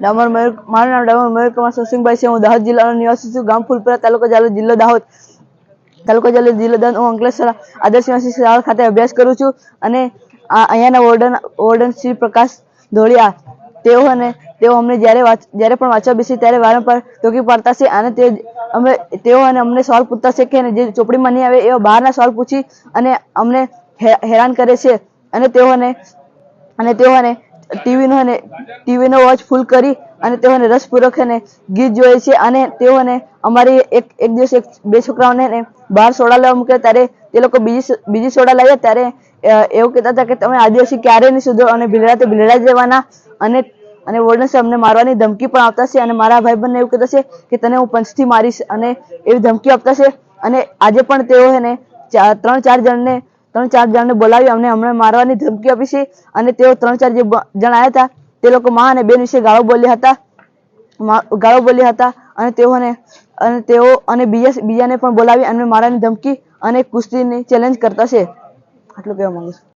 ડામર મયુર મારું નામ ડામર મયુર કુમાર સુસિંગભાઈ છે. હું દાહોદ જિલ્લાનો નિવાસી છું. ગામ ફૂલપુરા તાલુકો જાલોદ જિલ્લો દાહોદ. તાલુકો જાલોદ જિલ્લો દાહોદ. હું અંકલેશ્વર આદર્શ નિવાસી શાળા ખાતે અભ્યાસ કરું છું અને અહીંયાના વોર્ડન વોર્ડન શ્રી પ્રકાશ ધોળિયા, તેઓ અને તેઓ અમને જ્યારે જ્યારે પણ વાંચવા બેસીએ ત્યારે વારંવાર ટોકી પાડતા છે અને તે અમે તેઓ અને અમને સવાલ પૂછતા છે કે જે ચોપડીમાં નહીં આવે એવા બહારના સવાલ પૂછી અને અમને હેરાન કરે છે. અને તેઓને અને તેઓને ટીવીનો અને ટીવીનો વોચ ફૂલ કરી અને તેઓને રસપૂર્વક અને ગીત જોઈએ છે અને તેઓને અમારી એક એક દિવસ એક બે છોકરાઓને બહાર સોડા લેવા મૂક્યા ત્યારે તે લોકો બીજી બીજી સોડા લાવ્યા ત્યારે એવું કહેતા હતા કે તમે આદિવાસી ક્યારે નહીં સુધરો અને ભીલડા તો ભીલડા જ રહેવાના અને અને વોર્ડન સાહેબ અમને મારવાની ધમકી પણ આપતા છે અને મારા ભાઈ બંને એવું કહેતા છે કે તને હું પંચથી મારીશ અને એવી ધમકી આપતા છે અને આજે પણ તેઓ એને ત્રણ ચાર જણને ત્રણ ચાર જણને બોલાવી અમને હમણાં મારવાની ધમકી આપી છે. અને તેઓ ત્રણ ચાર જે જણ આવ્યા હતા તે લોકો માં અને બેન વિશે ગાળો બોલ્યા હતા. ગાળો બોલ્યા હતા. અને તેઓને અને તેઓ અને બીજા બીજાને પણ બોલાવી અને મારવાની ધમકી અને કુસ્તીની ચેલેન્જ કરતા છે. આટલું કહેવા માંગુ છું.